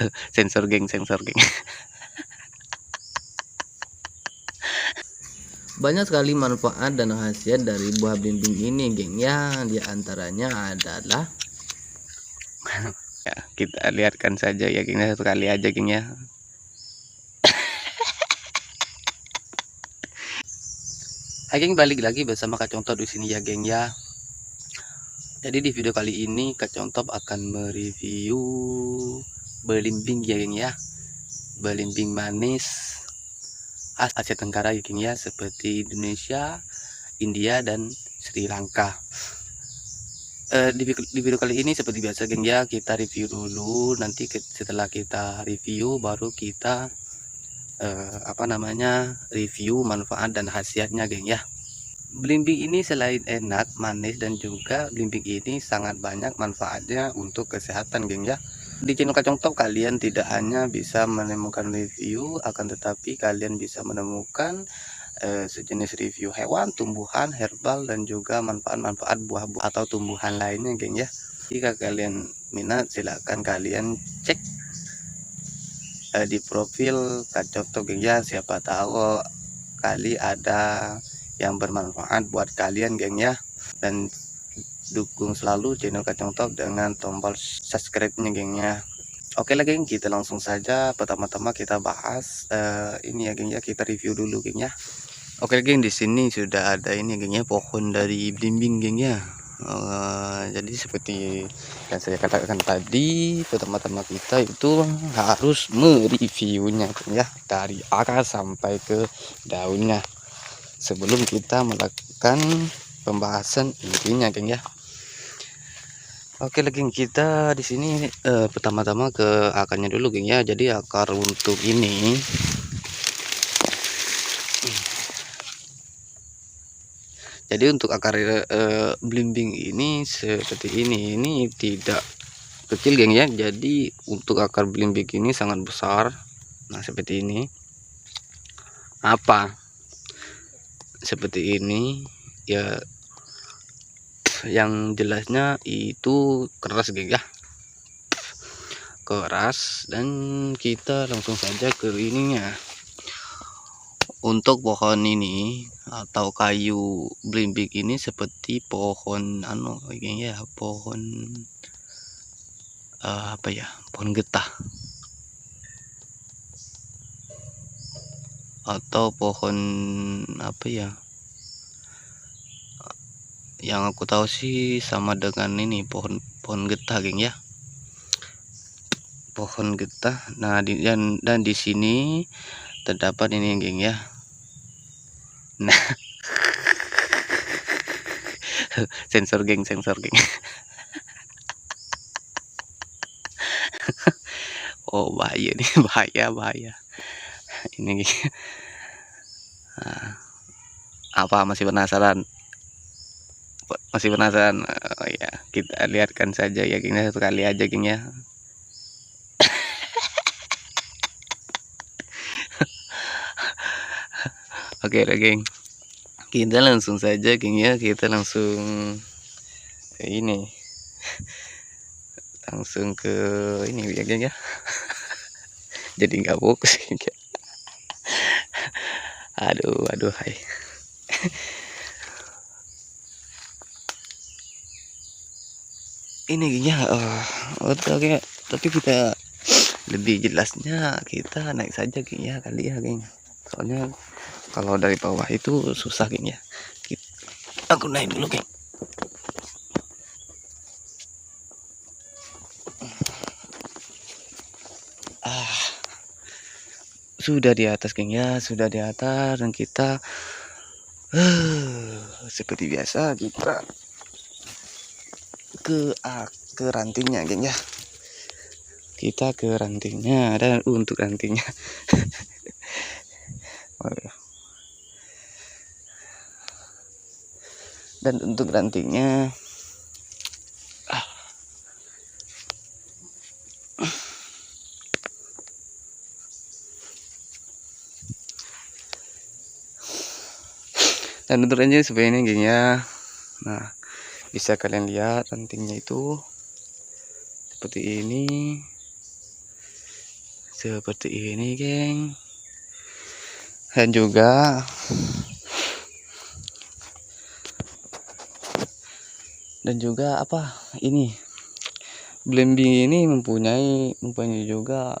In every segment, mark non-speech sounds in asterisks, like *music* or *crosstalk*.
*laughs* sensor geng sensor geng Banyak sekali manfaat dan khasiat dari buah blimbing ini, geng. Ya, di antaranya adalah *laughs* ya kita lihatkan saja ya geng ya satu kali aja geng ya *coughs* Hai geng balik lagi bersama Kak Contoh di sini ya geng ya. Jadi di video kali ini Kak Contoh akan mereview belimbing ya geng ya. Belimbing manis Asia Tenggara ya geng ya seperti Indonesia, India dan Sri Lanka. Eh, di, di video kali ini seperti biasa geng ya kita review dulu nanti ke- setelah kita review baru kita eh, apa namanya review manfaat dan khasiatnya geng ya belimbing ini selain enak manis dan juga belimbing ini sangat banyak manfaatnya untuk kesehatan geng ya di channel kacang top kalian tidak hanya bisa menemukan review akan tetapi kalian bisa menemukan eh, sejenis review hewan, tumbuhan, herbal dan juga manfaat-manfaat buah-buah atau tumbuhan lainnya geng ya. Jika kalian minat silakan kalian cek eh, di profil Kacau Top geng ya. Siapa tahu kali ada yang bermanfaat buat kalian geng ya. Dan dukung selalu channel Kacang Top dengan tombol subscribe-nya geng ya. Oke lah geng, kita langsung saja pertama-tama kita bahas eh, ini ya geng ya, kita review dulu geng ya. Oke geng di sini sudah ada ini geng ya pohon dari blimbing geng ya. Eh, jadi seperti yang saya katakan tadi pertama-tama kita itu harus mereviewnya geng ya dari akar sampai ke daunnya sebelum kita melakukan pembahasan intinya geng ya. Oke geng kita di sini eh, pertama-tama ke akarnya dulu geng ya. Jadi akar untuk ini. Jadi untuk akar eh, belimbing ini seperti ini. Ini tidak kecil geng ya. Jadi untuk akar belimbing ini sangat besar. Nah seperti ini. Apa? Seperti ini. Ya yang jelasnya itu keras geng ya. Keras dan kita langsung saja ke ininya. Untuk pohon ini atau kayu belimbing ini seperti pohon anu ini ya pohon eh, apa ya pohon getah. Atau pohon apa ya yang aku tahu sih sama dengan ini pohon pohon getah geng ya. Pohon getah. Nah di, dan dan di sini terdapat ini geng ya. Nah. *laughs* Sensor geng sensor geng. *laughs* Oh bahaya nih. *laughs* Bahaya bahaya. Ini geng. Nah, apa masih penasaran masih penasaran? Oh ya kita lihatkan saja ya geng ya. satu kali aja geng ya. *laughs* Oke lah geng Kita langsung saja geng ya. Kita langsung ini. Langsung ke ini ya geng ya. *laughs* Jadi nggak fokus ya. *laughs* Aduh aduh hai Ini ya Oke Tapi kita lebih jelasnya kita naik saja geng ya kali ya geng. Soalnya kalau dari bawah itu susah geng ya. Kit- aku naik dulu geng. Ah sudah di atas geng ya sudah di atas dan kita eh, seperti biasa kita ke ah, ke rantingnya geng ya. Kita ke rantingnya dan untuk rantingnya. *laughs* Oh, iya. dan untuk rantingnya dan untuk rantingnya seperti ini geng ya. Nah bisa kalian lihat rantingnya itu seperti ini. Seperti ini geng. Dan juga dan juga apa? Ini. Belimbing ini mempunyai mempunyai juga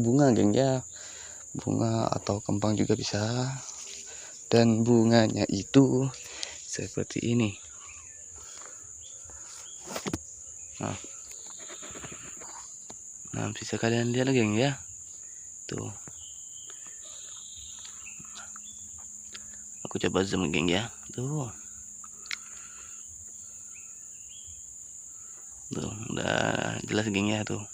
bunga geng ya. Bunga atau kembang juga bisa. Dan bunganya itu seperti ini nah, nah bisa kalian lihat geng ya? Tuh. Aku coba zoom geng ya. Tuh. Tuh udah jelas geng ya tuh.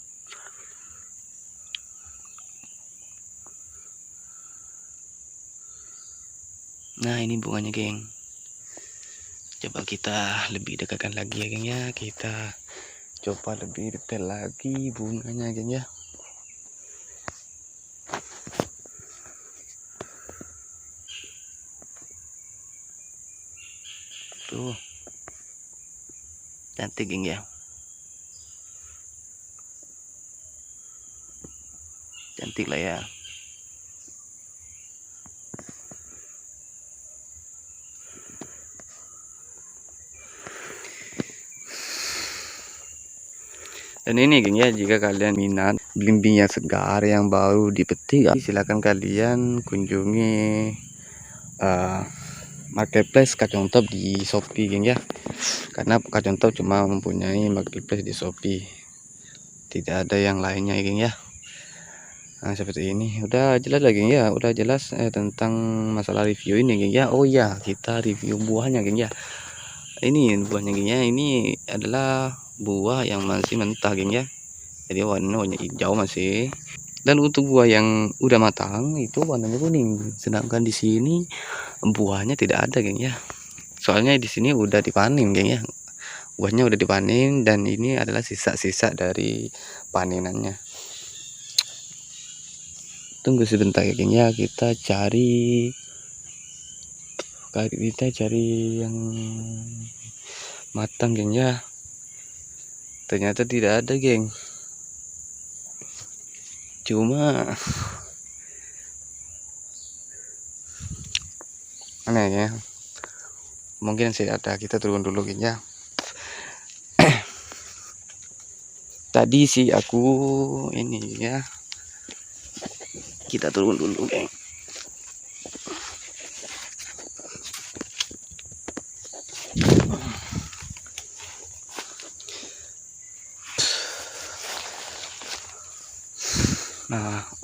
Nah ini bunganya geng. Coba kita lebih dekatkan lagi ya geng ya. Kita coba lebih detail lagi bunganya geng ya. Tuh. Cantik geng ya. Cantik lah ya dan ini geng ya jika kalian minat belimbing yang segar yang baru dipetik silakan kalian kunjungi eh, marketplace kacang top di Shopee geng ya. Karena kacang top cuma mempunyai marketplace di Shopee. Tidak ada yang lainnya ya, geng ya. Nah, seperti ini. Udah jelas lagi ya. Udah jelas eh, tentang masalah review ini geng ya. Oh ya kita review buahnya geng ya. Ini buahnya geng ya. Ini adalah buah yang masih mentah geng ya. Jadi warnanya warna hijau masih. Dan untuk buah yang udah matang itu warnanya kuning. Sedangkan di sini buahnya tidak ada geng ya. Soalnya di sini udah dipanen geng ya. Buahnya udah dipanen dan ini adalah sisa-sisa dari panenannya. Tunggu sebentar ya geng ya. Kita cari kita cari yang matang geng ya ternyata tidak ada geng. Cuma aneh ya. Mungkin sih ada kita turun dulu geng ya. *clears throat* Tadi sih aku ini ya. Kita turun dulu geng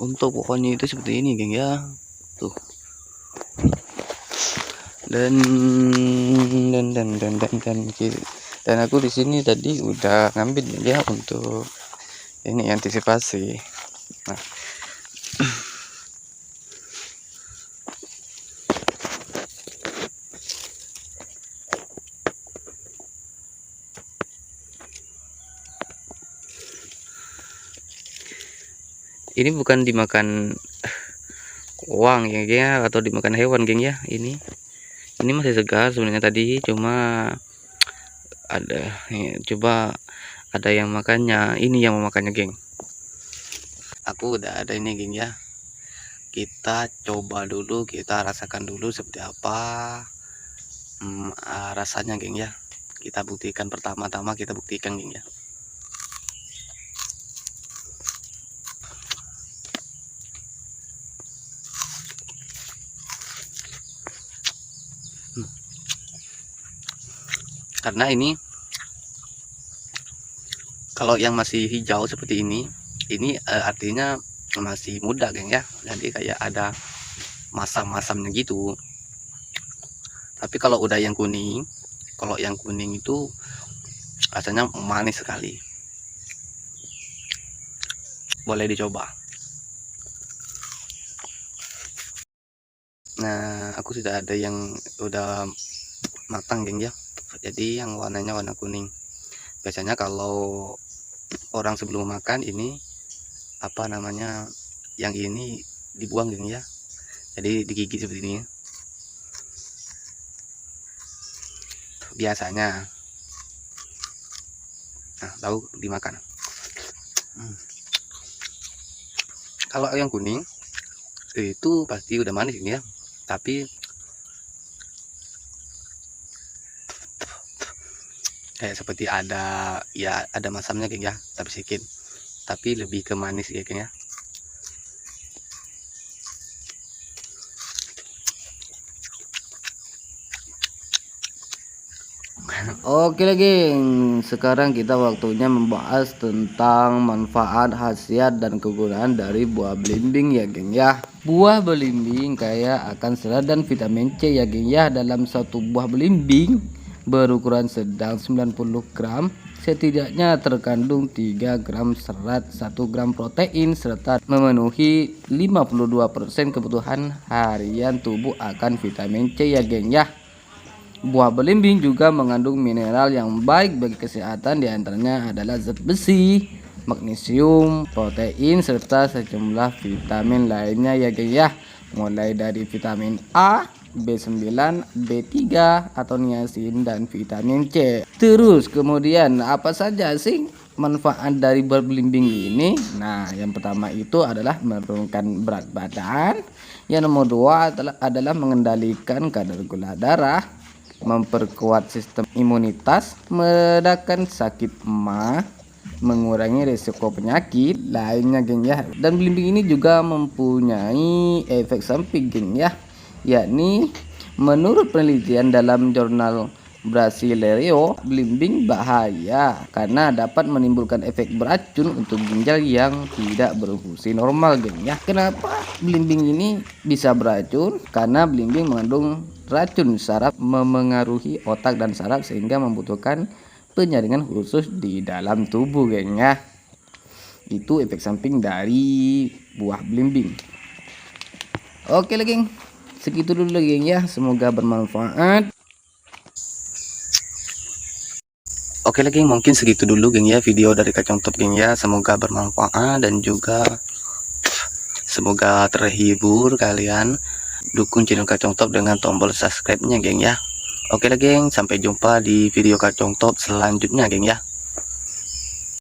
untuk pokoknya itu seperti ini geng ya. Tuh. Dan dan dan dan dan dan, dan aku di sini tadi udah ngambil ya untuk ini antisipasi. Nah ini bukan dimakan uang ya geng ya atau dimakan hewan geng ya. Ini ini masih segar sebenarnya tadi cuma ada ya, coba ada yang makannya. Ini yang mau makannya geng. Aku udah ada ini geng ya. Kita coba dulu kita rasakan dulu seperti apa hmm, ah, rasanya geng ya. Kita buktikan pertama-tama kita buktikan geng ya karena ini kalau yang masih hijau seperti ini ini eh, artinya masih muda geng ya. Jadi kayak ada masam-masamnya gitu. Tapi kalau udah yang kuning kalau yang kuning itu rasanya manis sekali. Boleh dicoba. Nah aku sudah ada yang udah matang geng ya jadi yang warnanya warna kuning. Biasanya kalau orang sebelum makan ini apa namanya yang ini dibuang geng ya. Jadi digigit seperti ini. Biasanya. Nah tahu dimakan. Hmm. kalau yang kuning itu pasti udah manis ini ya. Tapi kayak seperti ada ya ada masamnya geng ya tapi sedikit. Tapi lebih ke manis ya geng ya. Oke geng, sekarang kita waktunya membahas tentang manfaat, khasiat, dan kegunaan dari buah belimbing ya geng ya. Buah belimbing kaya akan serat dan vitamin C ya geng ya Dalam satu buah belimbing berukuran sedang 90 gram Setidaknya terkandung 3 gram serat, 1 gram protein Serta memenuhi 52% kebutuhan harian tubuh akan vitamin C ya geng ya. Buah belimbing juga mengandung mineral yang baik bagi kesehatan di antaranya adalah zat besi, magnesium, protein, serta sejumlah vitamin lainnya ya guys ya. Mulai dari vitamin A, B9, B3 atau niacin dan vitamin C Terus kemudian apa saja sih manfaat dari buah belimbing ini? Nah yang pertama itu adalah menurunkan berat badan Yang nomor dua adalah, adalah mengendalikan kadar gula darah memperkuat sistem imunitas, meredakan sakit emah, mengurangi risiko penyakit lainnya geng ya. Dan belimbing ini juga mempunyai efek samping geng ya, yakni menurut penelitian dalam jurnal Brasileiro, belimbing bahaya karena dapat menimbulkan efek beracun untuk ginjal yang tidak berfungsi normal, geng ya. Kenapa belimbing ini bisa beracun? Karena belimbing mengandung racun saraf memengaruhi otak dan saraf sehingga membutuhkan penyaringan khusus di dalam tubuh, geng ya. Itu efek samping dari buah belimbing. Oke, geng. Segitu dulu, geng ya. Semoga bermanfaat. Oke lagi mungkin segitu dulu geng ya video dari kacang top geng ya semoga bermanfaat dan juga semoga terhibur kalian dukung channel kacang top dengan tombol subscribe nya geng ya Oke geng sampai jumpa di video kacang top selanjutnya geng ya